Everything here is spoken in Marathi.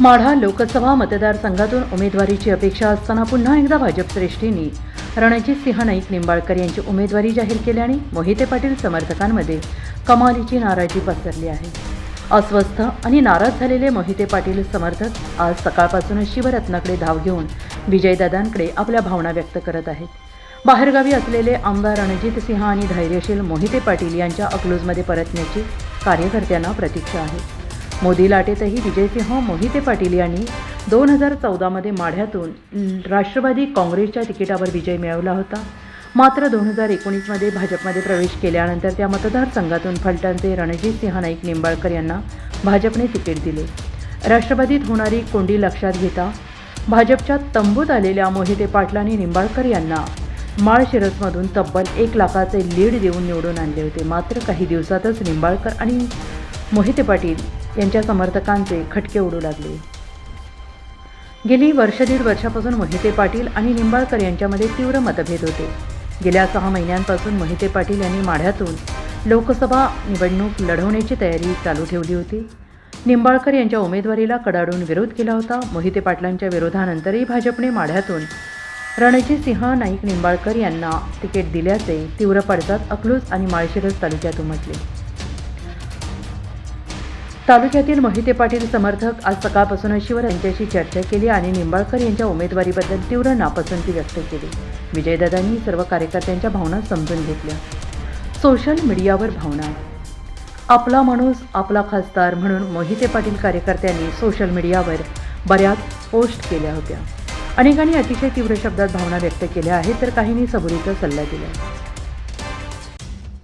माढा लोकसभा मतदारसंघातून उमेदवारीची अपेक्षा असताना पुन्हा एकदा भाजप श्रेष्ठींनी रणजित सिंह नाईक निंबाळकर यांची उमेदवारी जाहीर केल्याने मोहिते पाटील समर्थकांमध्ये कमालीची नाराजी पसरली आहे. अस्वस्थ आणि नाराज झालेले मोहिते पाटील समर्थक आज सकाळपासूनच शिवरत्नाकडे धाव घेऊन विजयदादांकडे आपल्या भावना व्यक्त करत आहेत. बाहेरगावी असलेले आमदार रणजित सिंह आणि धैर्यशील मोहिते पाटील यांच्या अकलूजमध्ये परतण्याची कार्यकर्त्यांना प्रतीक्षा आहे. मोदी लाटेतही विजयसिंह मोहिते पाटील यांनी दोन हजार चौदामध्ये माढ्यातून राष्ट्रवादी काँग्रेसच्या तिकिटावर विजय मिळवला होता. मात्र दोन हजार एकोणीसमध्ये भाजपमध्ये प्रवेश केल्यानंतर त्या मतदारसंघातून फलटणचे रणजित सिंह नाईक निंबाळकर यांना भाजपने तिकीट दिले. राष्ट्रवादीत होणारी कोंडी लक्षात घेता भाजपच्या तंबूत आलेल्या मोहिते पाटलांनी निंबाळकर यांना माळशिरसमधून तब्बल एक लाखाचे लीड देऊन निवडून आणले होते. मात्र काही दिवसातच निंबाळकर आणि मोहिते पाटील यांच्या समर्थकांचे खटके उडू लागले. गेली वर्ष दीड वर्षापासून मोहिते पाटील आणि निंबाळकर यांच्यामध्ये तीव्र मतभेद होते. गेल्या सहा महिन्यांपासून मोहिते पाटील यांनी माढ्यातून लोकसभा निवडणूक लढवण्याची तयारी चालू ठेवली होती. निंबाळकर यांच्या उमेदवारीला कडाडून विरोध केला होता. मोहिते पाटलांच्या विरोधानंतरही भाजपने माढ्यातून रणजित सिंह नाईक निंबाळकर यांना तिकीट दिल्याचे तीव्र पडसाद अकलूज आणि माळशिरस तालुक्यात उमटले. तालुक्यातील मोहिते पाटील समर्थक आज सकाळपासून शिवर यांच्याशी चर्चा केली आणि निंबाळकर यांच्या उमेदवारीबद्दल तीव्र नापसंती व्यक्त केली. विजयदादांनी सर्व कार्यकर्त्यांच्या भावना समजून घेतल्या. सोशल मीडियावर भावना. आपला माणूस आपला खासदार म्हणून मोहिते पाटील कार्यकर्त्यांनी सोशल मीडियावर बऱ्याच पोस्ट केल्या होत्या. अनेकांनी अतिशय तीव्र शब्दात भावना व्यक्त केल्या आहेत तर काहींनी सबुरीचा सल्ला दिला.